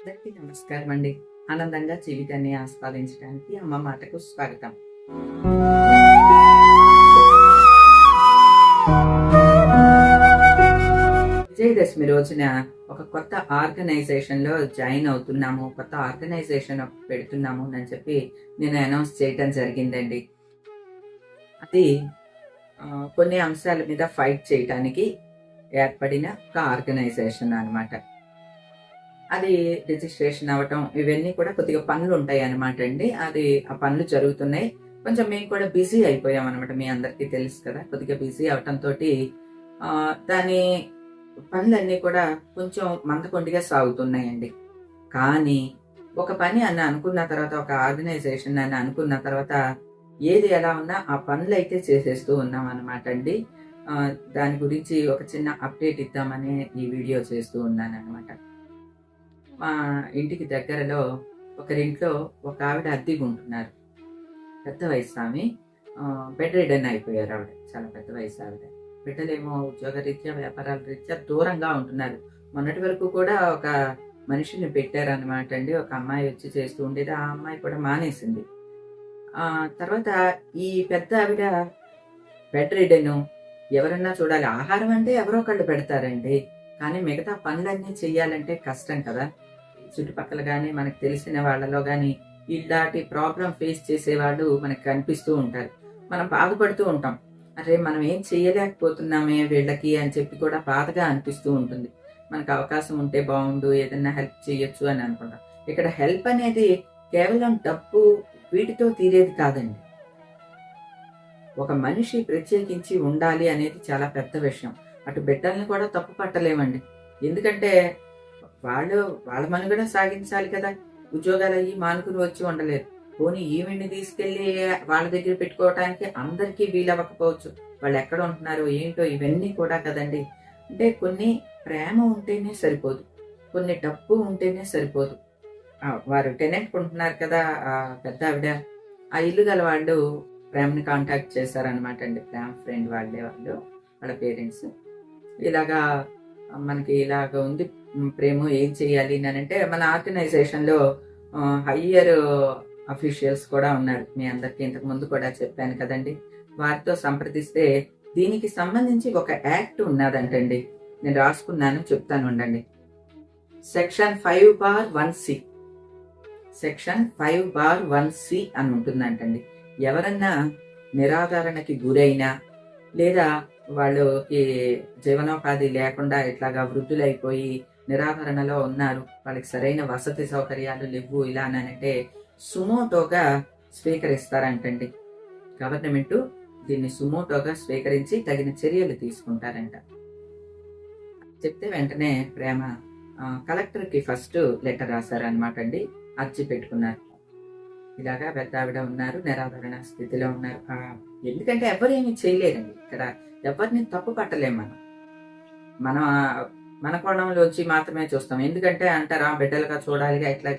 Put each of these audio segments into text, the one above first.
అందరికీ నమస్కారం అండి ఆనందంగా జీవితాన్ని ఆస్వాదించడానికి అమ్మ మాటకు స్వాగతం. విజయదశమి రోజున ఒక కొత్త ఆర్గనైజేషన్లో జాయిన్ అవుతున్నాము. కొత్త ఆర్గనైజేషన్ పెడుతున్నాము అని చెప్పి నేను అనౌన్స్ చేయడం జరిగిందండి. అది కొన్ని అంశాల మీద ఫైట్ చేయడానికి ఏర్పడిన ఒక ఆర్గనైజేషన్ అనమాట అది రిజిస్ట్రేషన్ అవ్వటం ఇవన్నీ కూడా కొద్దిగా పనులు ఉంటాయి అనమాట అండి. అది ఆ పనులు జరుగుతున్నాయి. కొంచెం మేము కూడా బిజీ అయిపోయాం అనమాట మీ అందరికీ తెలుసు కదా. కొద్దిగా బిజీ అవటంతో దాని పనులన్నీ కూడా కొంచెం మందకొండిగా సాగుతున్నాయండి. కానీ ఒక పని అని అనుకున్న తర్వాత ఒక ఆర్గనైజేషన్ అని అనుకున్న తర్వాత ఏది ఎలా ఉన్నా ఆ పనులు అయితే చేసేస్తూ ఉన్నాం అనమాట అండి. దాని గురించి ఒక చిన్న అప్డేట్ ఇద్దామని ఈ వీడియో చేస్తూ ఉన్నాను అనమాట మా ఇంటికి దగ్గరలో ఒకరింట్లో ఒక ఆవిడ అద్దెగా ఉంటున్నారు పెద్ద వయసు ఆమె బెడ్ రిడన్ అయిపోయారు ఆవిడ. చాలా పెద్ద వయసు ఆవిడ బిడ్డలేమో ఉద్యోగ రీత్యా వ్యాపారాల రీత్యా దూరంగా ఉంటున్నారు. మొన్నటి వరకు కూడా ఒక మనిషిని పెట్టారనమాట అండి. ఒక అమ్మాయి వచ్చి చేస్తూ ఉండేది. ఆ అమ్మాయి కూడా మానేసింది. తర్వాత ఈ పెద్ద ఆవిడ బెడ్ రిడను ఎవరన్నా చూడాలి. ఆహారం అంటే ఎవరో ఒకళ్ళు పెడతారండి. కానీ మిగతా పనులన్నీ చెయ్యాలంటే కష్టం కదా. చుట్టుపక్కల కానీ మనకు తెలిసిన వాళ్ళలో కానీ ఇలాంటి ప్రాబ్లం ఫేస్ చేసేవాళ్ళు మనకు కనిపిస్తూ ఉంటారు. మనం బాధపడుతూ ఉంటాం. అరే మనం ఏం చేయలేకపోతున్నామే వీళ్ళకి అని చెప్పి కూడా బాధగా అనిపిస్తూ ఉంటుంది. మనకు అవకాశం ఉంటే బాగుండు ఏదన్నా హెల్ప్ చేయొచ్చు అని అనుకుంటాం. ఇక్కడ హెల్ప్ అనేది కేవలం డబ్బు వీటితో తీరేది కాదండి. ఒక మనిషి ప్రత్యేకించి ఉండాలి అనేది చాలా పెద్ద విషయం. అటు బిడ్డల్ని కూడా తప్పు పట్టలేమండి. ఎందుకంటే వాళ్ళు వాళ్ళ మనుగడ సాగించాలి కదా. ఉద్యోగాలు అయ్యి మానుకుని వచ్చి ఉండలేరు. పోనీ ఈవెంట్ని తీసుకెళ్ళి వాళ్ళ దగ్గర పెట్టుకోవడానికి అందరికీ వీలవ్వకపోవచ్చు. వాళ్ళు ఎక్కడ ఉంటున్నారు ఏంటో ఇవన్నీ కూడా కదండి. అంటే కొన్ని ప్రేమ ఉంటేనే సరిపోదు. కొన్ని డబ్బు ఉంటేనే సరిపోదు. వారు టెనెంట్ ఉంటున్నారు కదా ఆ పెద్ద ఆవిడ. ఆ ఇల్లు గల వాళ్ళు ప్రేమని కాంటాక్ట్ చేశారనమాట అండి. ప్రేమ ఫ్రెండ్ వాళ్ళే వాళ్ళు వాళ్ళ పేరెంట్స్. ఇలాగా మనకి ఇలాగ ఉంది. ప్రేమ ఏం చేయాలి అని అంటే మన ఆర్గనైజేషన్లో హయ్యర్ అఫీషియల్స్ కూడా ఉన్నారు. మీ అందరికి ఇంతకు ముందు కూడా చెప్పాను కదండి. వారితో సంప్రదిస్తే దీనికి సంబంధించి ఒక యాక్ట్ ఉన్నదంటండి. నేను రాసుకున్నాను చెప్తాను ఉండండి. Section five bar one C. Section five bar one C అని ఉంటుందంటండి. ఎవరన్నా నిరాధారణకి గురైనా లేదా వాళ్ళకి జీవనోపాధి లేకుండా ఇట్లాగా వృద్ధులైపోయి నిరాకరణలో ఉన్నారు. వాళ్ళకి సరైన వసతి సౌకర్యాలు లేవు ఇలా అని అంటే సుమోటోగా స్వీకరిస్తారంటండి. గవర్నమెంట్ దీన్ని సుమోటోగా స్వీకరించి తగిన చర్యలు తీసుకుంటారంట. చెప్తే వెంటనే ప్రేమ కలెక్టర్కి ఫస్ట్ లెటర్ రాశారనమాట అండి. అర్జీ పెట్టుకున్నారు. ఇలాగా పెద్ద ఆవిడ ఉన్నారు నిరాధరణ స్థితిలో ఉన్నారు. ఎందుకంటే ఎవరేమీ చేయలేరండి. ఇక్కడ ఎవరిని తప్పు పట్టలేము మనం. మన మన కోణంలో వచ్చి మాత్రమే చూస్తాం. ఎందుకంటే అంటారా బిడ్డలుగా చూడాలిగా ఇట్లా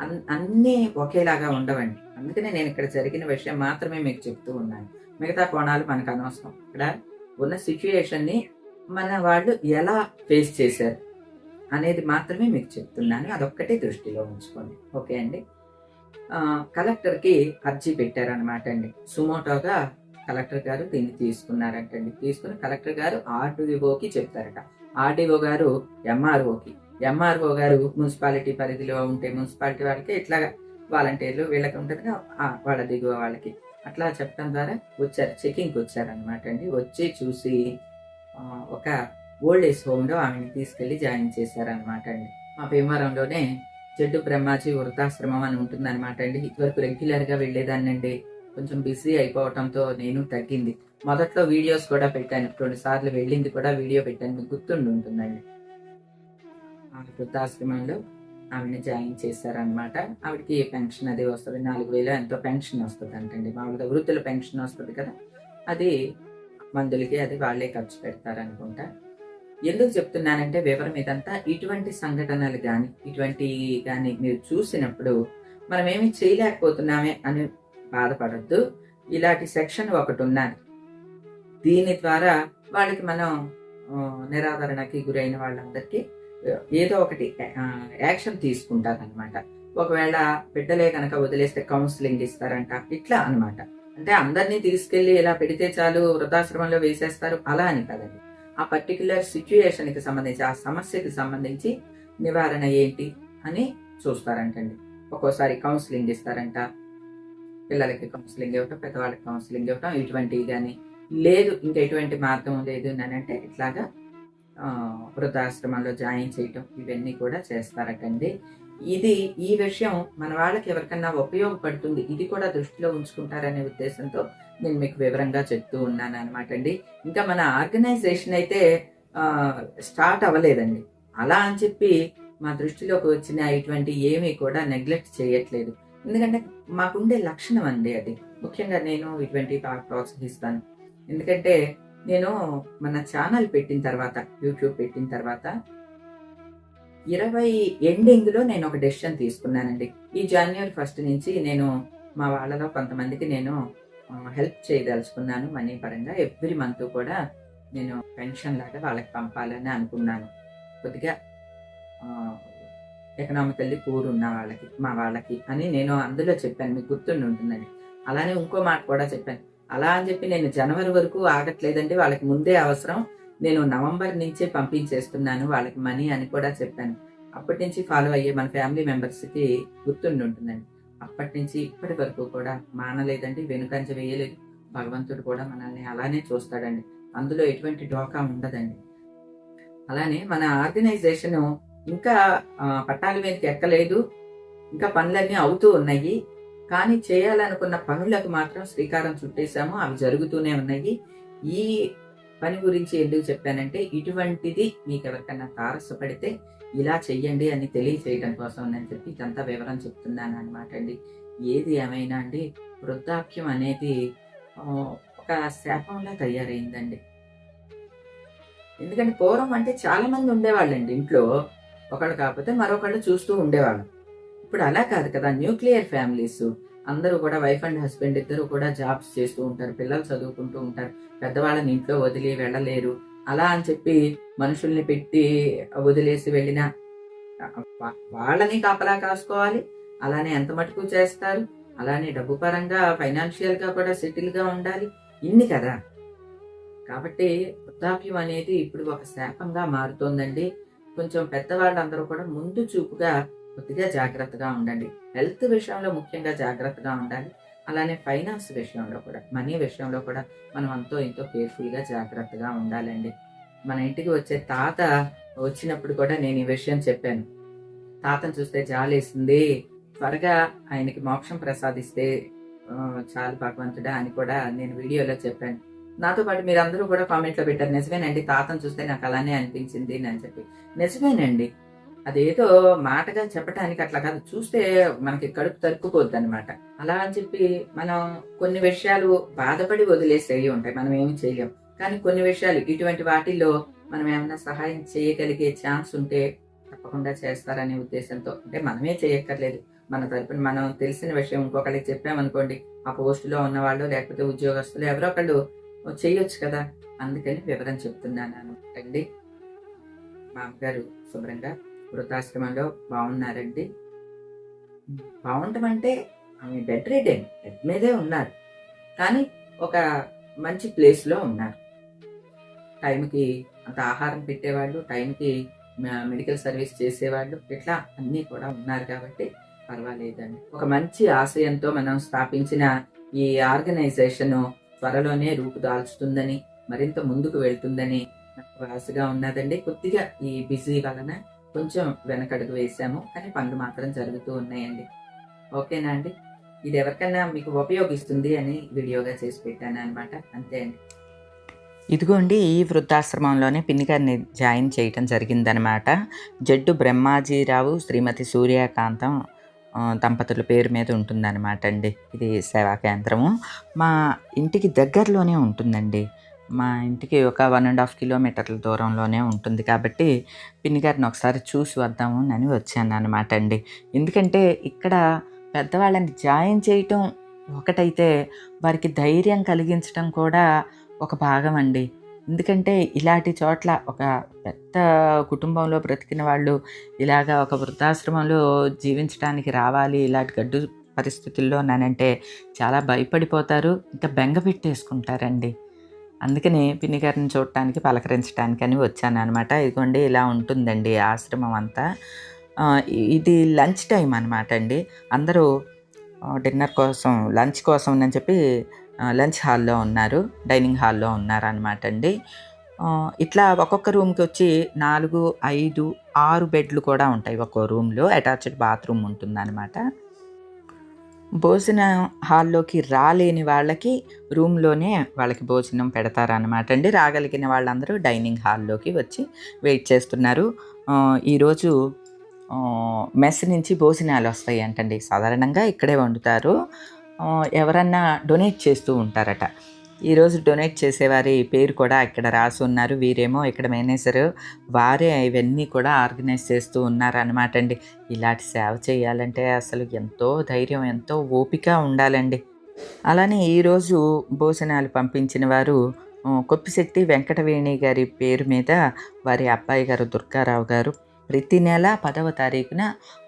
అన్- అన్నీ ఒకేలాగా ఉండవండి. అందుకనే నేను ఇక్కడ జరిగిన విషయం మాత్రమే మీకు చెప్తూ ఉన్నాను. మిగతా కోణాలు మనకు అనవసరం. ఇక్కడ ఉన్న సిచ్యుయేషన్ని మన వాళ్ళు ఎలా ఫేస్ చేశారు అనేది మాత్రమే మీకు చెప్తున్నాను. అదొక్కటే దృష్టిలో ఉంచుకోండి. ఓకే అండి? కలెక్టర్కి అర్జీ పెట్టారనమాట అండి. సుమోటోగా కలెక్టర్ గారు దీన్ని తీసుకున్నారంటండి. తీసుకుని కలెక్టర్ గారు ఆర్డీఓకి చెప్తారట ఆర్డీఓ గారు ఎంఆర్ఓకి. ఎంఆర్ఓ గారు మున్సిపాలిటీ పరిధిలో ఉంటే మున్సిపాలిటీ వాళ్ళకి ఇట్లా వాలంటీర్లు వీళ్ళకి ఉంటుంది వాళ్ళ దిగువ వాళ్ళకి. అట్లా చెప్పడం ద్వారా వచ్చారు చెకింగ్కి వచ్చారనమాట అండి వచ్చి చూసి ఒక ఓల్డ్ ఏజ్ హోమ్లో ఆమెను తీసుకెళ్ళి జాయిన్ చేశారనమాట అండి మా భీమవరంలోనే జడ్డు బ్రహ్మాజీ వృద్ధాశ్రమం అని ఉంటుందన్నమాట అండి ఇదివరకు రెగ్యులర్గా వెళ్ళేదాన్నండి. కొంచెం బిజీ అయిపోవటంతో నేను తగ్గింది. మొదట్లో వీడియోస్ కూడా పెట్టాను. రెండు సార్లు వెళ్ళింది కూడా వీడియో పెట్టాను. మీకు గుర్తుండి ఉంటుందండి. ఆ వృద్ధాశ్రమంలో ఆవిడని జాయిన్ చేశారనమాట ఆవిడకి పెన్షన్ అది వస్తుంది? నాలుగు వేలు ఎంతో పెన్షన్ వస్తుంది అంటండి. మామూలుగా వృద్ధుల పెన్షన్ వస్తుంది కదా? అది మందులకి అది వాళ్ళే ఖర్చు పెడతారనుకుంటా. ఎందుకు చెప్తున్నానంటే వివరం ఇదంతా ఇటువంటి సంఘటనలు కానీ ఇటువంటి కానీ మీరు చూసినప్పుడు మనం ఏమి చేయలేకపోతున్నామే అని బాధపడద్దు. ఇలాంటి సెక్షన్ ఒకటి ఉన్నది. దీని ద్వారా వాళ్ళకి మనం నిరాదరణకి గురైన వాళ్ళందరికీ ఏదో ఒకటి యాక్షన్ తీసుకుంటారు అనమాట ఒకవేళ బిడ్డలే కనుక వదిలేస్తే కౌన్సిలింగ్ ఇస్తారంట ఇట్లా అనమాట అంటే అందరినీ తీసుకెళ్ళి ఇలా పెడితే చాలు వృద్ధాశ్రమంలో వేసేస్తారు అలా అని కదండి. ఆ పర్టికులర్ సిచ్యుయేషన్కి సంబంధించి ఆ సమస్యకి సంబంధించి నివారణ ఏంటి అని చూస్తారంటండి. ఒక్కోసారి కౌన్సిలింగ్ ఇస్తారంట పిల్లలకి కౌన్సిలింగ్ ఇవ్వటం పెద్దవాళ్ళకి కౌన్సిలింగ్ ఇవ్వటం ఇటువంటివి కానీ లేదు. ఇంకా ఎటువంటి మార్గం లేదు అని అంటే ఇట్లాగా వృద్ధాశ్రమంలో జాయిన్ చేయటం ఇవన్నీ కూడా చేస్తారటండి. ఇది ఈ విషయం మన వాళ్ళకి ఎవరికన్నా ఉపయోగపడుతుంది ఇది కూడా దృష్టిలో ఉంచుకుంటారనే ఉద్దేశంతో నేను మీకు వివరంగా చెప్తూ ఉన్నాను అనమాట అండి ఇంకా మన ఆర్గనైజేషన్ అయితే స్టార్ట్ అవ్వలేదండి. అలా అని చెప్పి మా దృష్టిలోకి వచ్చిన ఇటువంటి ఏమీ కూడా నెగ్లెక్ట్ చేయట్లేదు. ఎందుకంటే మాకుండే లక్షణం అండి అది. ముఖ్యంగా నేను ఇటువంటి ప్రోత్సహిస్తాను ఎందుకంటే నేను మన ఛానల్ పెట్టిన తర్వాత యూట్యూబ్ పెట్టిన తర్వాత ఇరవై ఎండింగ్లో నేను ఒక డెసిషన్ తీసుకున్నానండి. ఈ జనవరి ఫస్ట్ నుంచి నేను మా వాళ్ళలో కొంతమందికి నేను హెల్ప్ చేయదలుచుకున్నాను. మనీ పరంగా ఎవ్రీ మంత్ కూడా నేను పెన్షన్ లాగా వాళ్ళకి పంపాలని అనుకున్నాను. కొద్దిగా ఎకనామికల్లీ పూర్ ఉన్న వాళ్ళకి మా వాళ్ళకి అని నేను అందులో చెప్పాను మీకు గుర్తుండి ఉంటుందండి అలానే ఇంకో మాట కూడా చెప్పాను. అలా అని చెప్పి నేను జనవరి వరకు ఆగట్లేదండి వాళ్ళకి ముందే అవసరం. నేను నవంబర్ నుంచే పంపించేస్తున్నాను వాళ్ళకి మనీ అని కూడా చెప్పాను. అప్పటి నుంచి ఫాలో అయ్యే మన ఫ్యామిలీ మెంబర్స్కి గుర్తుండి ఉంటుందండి. అప్పటి నుంచి ఇప్పటి వరకు కూడా మానలేదండి వెనుకంజ వేయలేదు. భగవంతుడు కూడా మనల్ని అలానే చూస్తాడండి. అందులో ఎటువంటి డోకా ఉండదండి. అలానే మన ఆర్గనైజేషను ఇంకా పట్టాల మీదకి ఎక్కలేదు. ఇంకా పనులన్నీ అవుతూ ఉన్నాయి. కానీ చేయాలనుకున్న పనులకు మాత్రం శ్రీకారం చుట్టేశాము. అవి జరుగుతూనే ఉన్నాయి. ఈ పని గురించి ఎందుకు చెప్పానంటే ఇటువంటిది మీకు ఎవరికన్నా తారసపడితే ఇలా చెయ్యండి అని తెలియచేయడం కోసం నేను చెప్పి ఇదంతా వివరం చెప్తున్నాను అనమాట అండి. ఏది ఏమైనా అండి? వృద్ధాప్యం అనేది ఒక శాపంలా తయారైందండి. ఎందుకంటే పూర్వం అంటే చాలా మంది ఉండేవాళ్ళండి ఇంట్లో. ఒకళ్ళు కాకపోతే మరొకళ్ళు చూస్తూ ఉండేవాళ్ళు. ఇప్పుడు అలా కాదు కదా న్యూక్లియర్ ఫ్యామిలీస్. అందరూ కూడా వైఫ్ అండ్ హస్బెండ్ ఇద్దరు కూడా జాబ్స్ చేస్తూ ఉంటారు పిల్లలు చదువుకుంటూ ఉంటారు పెద్దవాళ్ళని ఇంట్లో వదిలి వెళ్ళలేరు. అలా అని చెప్పి మనుషుల్ని పెట్టి వదిలేసి వెళ్ళిన వాళ్ళని కాపలా కాసుకోవాలి. అలానే ఎంత మటుకు చేస్తారు? అలానే డబ్బు పరంగా ఫైనాన్షియల్గా కూడా సెటిల్గా ఉండాలి. ఇన్ని కదా. కాబట్టి వృద్ధాప్యం అనేది ఇప్పుడు ఒక శాపంగా మారుతోందండి. కొంచెం పెద్దవాళ్ళందరూ కూడా ముందు చూపుగా కొద్దిగా జాగ్రత్తగా ఉండండి. హెల్త్ విషయంలో ముఖ్యంగా జాగ్రత్తగా ఉండాలి. అలానే ఫైనాన్స్ విషయంలో కూడా మనీ విషయంలో కూడా మనం అంతో ఎంతో కేర్ఫుల్గా జాగ్రత్తగా ఉండాలండి. మన ఇంటికి వచ్చే తాత వచ్చినప్పుడు కూడా నేను ఈ విషయం చెప్పాను. తాతను చూస్తే జాలేసింది. త్వరగా ఆయనకి మోక్షం ప్రసాదిస్తే చాలా చాలు భగవంతుడా అని కూడా నేను వీడియోలో చెప్పాను. నాతో పాటు మీరందరూ కూడా కామెంట్లో పెట్టారు. నిజమేనండి తాతను చూస్తే నాకు అలానే అనిపించింది అని చెప్పి. నిజమేనండి. అదేదో మాటగా చెప్పడానికి అట్లా కాదు చూస్తే మనకి కడుపు తరుక్కుపోద్ది అనమాట అలా అని చెప్పి మనం కొన్ని విషయాలు బాధపడి వదిలేసేవి ఉంటాయి మనం ఏమి చేయలేం కానీ కొన్ని విషయాలు ఇటువంటి వాటిల్లో మనం ఏమైనా సహాయం చేయగలిగే ఛాన్స్ ఉంటే తప్పకుండా చేస్తారనే ఉద్దేశంతో. అంటే మనమే చేయక్కర్లేదు. మన తరపున మనం తెలిసిన విషయం ఇంకొకరికి చెప్పామనుకోండి ఆ పోస్టులో ఉన్న వాళ్ళు లేకపోతే ఉద్యోగస్తులు ఎవరో ఒకళ్ళు చేయొచ్చు కదా? అందుకని వివరం చెప్తున్నాను అండి మా శుభ్రంగా వృద్ధాశ్రమంలో బాగున్నారండి. బాగుండటం అంటే ఆమె బెడ్ రెడ్ బెడ్ మీదే ఉన్నారు. కానీ ఒక మంచి ప్లేస్లో ఉన్నారు. టైంకి అంత ఆహారం పెట్టేవాళ్ళు టైంకి మెడికల్ సర్వీస్ చేసేవాళ్ళు ఇట్లా అన్నీ కూడా ఉన్నారు కాబట్టి పర్వాలేదండి. ఒక మంచి ఆశయంతో మనం స్థాపించిన ఈ ఆర్గనైజేషన్ త్వరలోనే రూపు దాల్చుతుందని మరింత ముందుకు వెళ్తుందని నాకు ఆశగా ఉన్నదండి. కొద్దిగా ఈ బిజీ వలన కొంచెం వెనకడుగు వేసాము కానీ పనులు మాత్రం జరుగుతూ ఉన్నాయండి. ఓకేనా అండి? ఇది ఎవరికైనా మీకు ఉపయోగిస్తుంది అని వీడియోగా చేసి పెట్టాను అనమాట అంతే అండి. ఇదిగోండి ఈ వృద్ధాశ్రమంలోనే పిన్నికారిని జాయిన్ చేయటం జరిగిందనమాట జడ్డు బ్రహ్మాజీరావు శ్రీమతి సూర్యకాంతం దంపతుల పేరు మీద ఉంటుందన్నమాట అండి. ఇది సేవా కేంద్రము. మా ఇంటికి దగ్గరలోనే ఉంటుందండి. మా ఇంటికి ఒక వన్ అండ్ హాఫ్ కిలోమీటర్ల దూరంలోనే ఉంటుంది కాబట్టి పిన్ని గారిని ఒకసారి చూసి వద్దాము అని వచ్చాను అనమాట అండి. ఎందుకంటే ఇక్కడ పెద్దవాళ్ళని జాయిన్ చేయటం ఒకటైతే వారికి ధైర్యం కలిగించడం కూడా ఒక భాగం అండి. ఎందుకంటే ఇలాంటి చోట్ల ఒక పెద్ద కుటుంబంలో బ్రతికిన వాళ్ళు ఇలాగా ఒక వృద్ధాశ్రమంలో జీవించడానికి రావాలి ఇలాంటి గడ్డు పరిస్థితుల్లో నానంటే చాలా భయపడిపోతారు ఇంకా బెంగ పెట్టేసుకుంటారండి. అందుకని పిన్ని గారిని చూడటానికి పలకరించడానికి అని వచ్చాను అనమాట ఇదిగోండి ఇలా ఉంటుందండి ఆశ్రమం అంతా. ఇది లంచ్ టైం అనమాట అండి. అందరూ డిన్నర్ కోసం లంచ్ కోసం అని చెప్పి లంచ్ హాల్లో ఉన్నారు డైనింగ్ హాల్లో ఉన్నారనమాట అండి ఇట్లా ఒక్కొక్క రూమ్కి వచ్చి నాలుగు ఐదు ఆరు బెడ్లు కూడా ఉంటాయి ఒక్కో రూమ్లో అటాచ్డ్ బాత్రూమ్ ఉంటుందన్నమాట. భోజన హాల్లోకి రాలేని వాళ్ళకి రూమ్లోనే వాళ్ళకి భోజనం పెడతారనమాట అండి రాగలిగిన వాళ్ళందరూ డైనింగ్ హాల్లోకి వచ్చి వెయిట్ చేస్తున్నారు. ఈరోజు మెస్ నుంచి భోజనాలు వస్తాయి అంటండి సాధారణంగా ఇక్కడే వండుతారు. ఎవరన్నా డొనేట్ చేస్తూ ఉంటారట. ఈరోజు డొనేట్ చేసేవారి పేరు కూడా ఇక్కడ రాసి ఉన్నారు. వీరేమో ఇక్కడ మేనేజర్ వారే ఇవన్నీ కూడా ఆర్గనైజ్ చేస్తూ ఉన్నారనమాట అండి. ఇలాంటి సేవ చేయాలంటే అసలు ఎంతో ధైర్యం ఎంతో ఓపిక ఉండాలండి. అలానే ఈరోజు భోజనాలు పంపించిన వారు కొప్పిశెట్టి వెంకటవేణి గారి పేరు మీద వారి అబ్బాయి గారు దుర్గారావు గారు ప్రతి నెల పదవ తారీఖున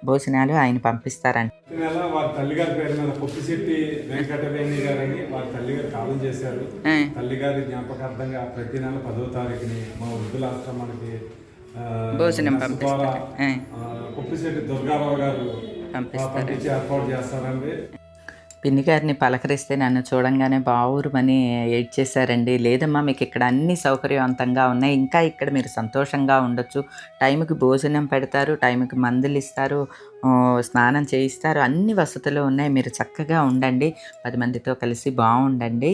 భోజనాలు ఆయన పంపిస్తారంట. నెల వారి తల్లిగారి పేరు మీద పొప్పిశెట్టి వెంకటవేణి గారని వారి తల్లిగారు కాలం చేశారు. తల్లిగారి జ్ఞాపకార్థంగా ప్రతి నెల పదవ తారీఖుని మా వృద్ధులాశ్రమానికి భోజనం పంపిస్తారు. పొప్పిశెట్టి దుర్గారావు గారు ఏర్పాటు చేస్తారండి. పిన్ని గారిని పలకరిస్తే నన్ను చూడంగానే బావురుమని ఎయిట్ చేశారండి లేదమ్మా మీకు ఇక్కడ అన్ని సౌకర్యవంతంగా ఉన్నాయి. ఇంకా ఇక్కడ మీరు సంతోషంగా ఉండొచ్చు. టైంకి భోజనం పెడతారు టైంకి మందులు ఇస్తారు స్నానం చేయిస్తారు. అన్ని వసతులు ఉన్నాయి. మీరు చక్కగా ఉండండి. పది మందితో కలిసి బాగుండండి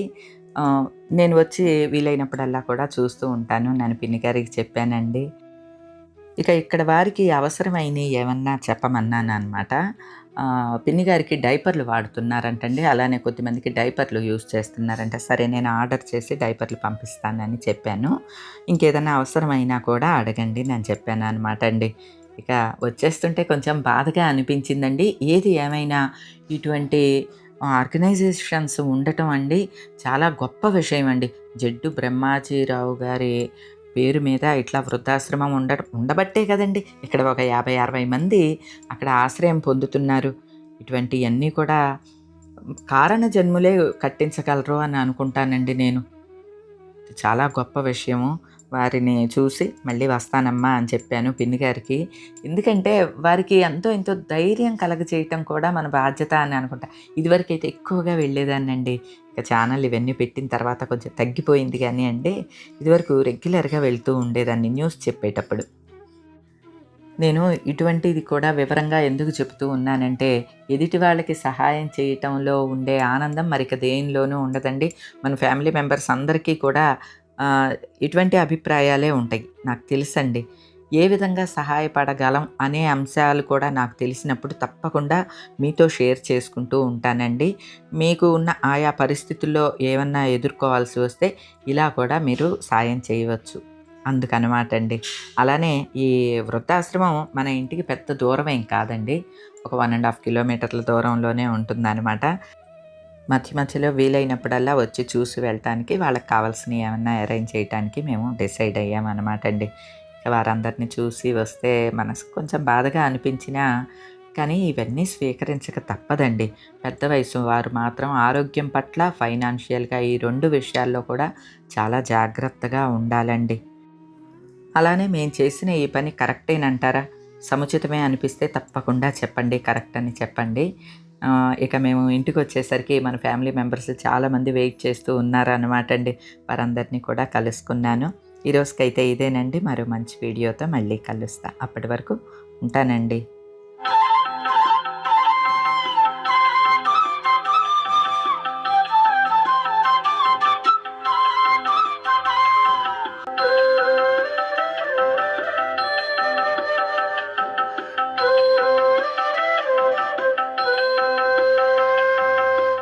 నేను వచ్చి వీలైనప్పుడల్లా కూడా చూస్తూ ఉంటాను. నేను పిన్ని గారికి చెప్పానండి. ఇక ఇక్కడ వారికి అవసరమైనవి ఏమన్నా చెప్పమన్నాను అనమాట పిన్ని గారికి డైపర్లు వాడుతున్నారంటండి. అలానే కొద్దిమందికి డైపర్లు యూజ్ చేస్తున్నారంట. సరే నేను ఆర్డర్ చేసి డైపర్లు పంపిస్తానని చెప్పాను. ఇంకేదైనా అవసరమైనా కూడా అడగండి నేను చెప్పాను అనమాట అండి. ఇక వచ్చేస్తుంటే కొంచెం బాధగా అనిపించిందండి. ఏది ఏమైనా ఇటువంటి ఆర్గనైజేషన్స్ ఉండటం అండి. చాలా గొప్ప విషయం అండి. జడ్డు బ్రహ్మాజీరావు గారి పేరు మీద ఇట్లా వృద్ధాశ్రమం ఉండ ఉండబట్టే కదండి. ఇక్కడ ఒక యాభై అరవై మంది అక్కడ ఆశ్రయం పొందుతున్నారు. ఇటువంటివన్నీ కూడా కారణ జన్ములే కట్టించగలరు అని అనుకుంటానండి నేను. చాలా గొప్ప విషయము. వారిని చూసి మళ్ళీ వస్తానమ్మా అని చెప్పాను పిన్ని గారికి. ఎందుకంటే వారికి ఎంతో ఎంతో ధైర్యం కలగజేయటం కూడా మన బాధ్యత అని అనుకుంటా. ఇదివరకు అయితే ఎక్కువగా వెళ్ళేదాన్నండి. ఇక ఛానల్ ఇవన్నీ పెట్టిన తర్వాత కొంచెం తగ్గిపోయింది కానీ అండి ఇదివరకు రెగ్యులర్గా వెళ్తూ ఉండేదాన్ని న్యూస్ చెప్పేటప్పుడు. నేను ఇటువంటిది కూడా వివరంగా ఎందుకు చెబుతూ ఉన్నానంటే ఎదుటి వాళ్ళకి సహాయం చేయటంలో ఉండే ఆనందం మరిక దేనిలోనూ ఉండదండి. మన ఫ్యామిలీ మెంబర్స్ అందరికీ కూడా ఇటువంటి అభిప్రాయాలే ఉంటాయి. నాకు తెలుసండి. ఏ విధంగా సహాయపడగలం అనే అంశాలు కూడా నాకు తెలిసినప్పుడు తప్పకుండా మీతో షేర్ చేసుకుంటూ ఉంటానండి. మీకు ఉన్న ఆయా పరిస్థితుల్లో ఏమన్నా ఎదుర్కోవాల్సి వస్తే ఇలా కూడా మీరు సాయం చేయవచ్చు. అందుకనమాట అండి అలానే ఈ వృద్ధాశ్రమం మన ఇంటికి పెద్ద దూరం ఏం కాదండి. ఒక వన్ అండ్ హాఫ్ కిలోమీటర్ల దూరంలోనే ఉంటుందన్నమాట. మధ్య మధ్యలో వీలైనప్పుడల్లా వచ్చి చూసి వెళ్ళటానికి వాళ్ళకి కావాల్సినవి ఏమన్నా అరేంజ్ చేయడానికి మేము డిసైడ్ అయ్యామన్నమాట అండి. వారందరిని వారందరినీ చూసి వస్తే మనసు కొంచెం బాధగా అనిపించినా కానీ ఇవన్నీ స్వీకరించక తప్పదండి. పెద్ద వయసు వారు మాత్రం ఆరోగ్యం పట్ల ఫైనాన్షియల్గా ఈ రెండు విషయాల్లో కూడా చాలా జాగ్రత్తగా ఉండాలండి. అలానే మేము చేసిన ఈ పని కరెక్టేనంటారా సముచితమే అనిపిస్తే తప్పకుండా చెప్పండి కరెక్ట్ అని చెప్పండి. ఇక మేము ఇంటికి వచ్చేసరికి మన ఫ్యామిలీ మెంబర్స్ చాలామంది వెయిట్ చేస్తూ ఉన్నారనమాట అండి. వారందరినీ కూడా కలుసుకున్నాను. ఈరోజుకైతే ఇదేనండి. మరో మంచి వీడియోతో మళ్ళీ కలుస్తా. అప్పటి వరకు ఉంటానండి.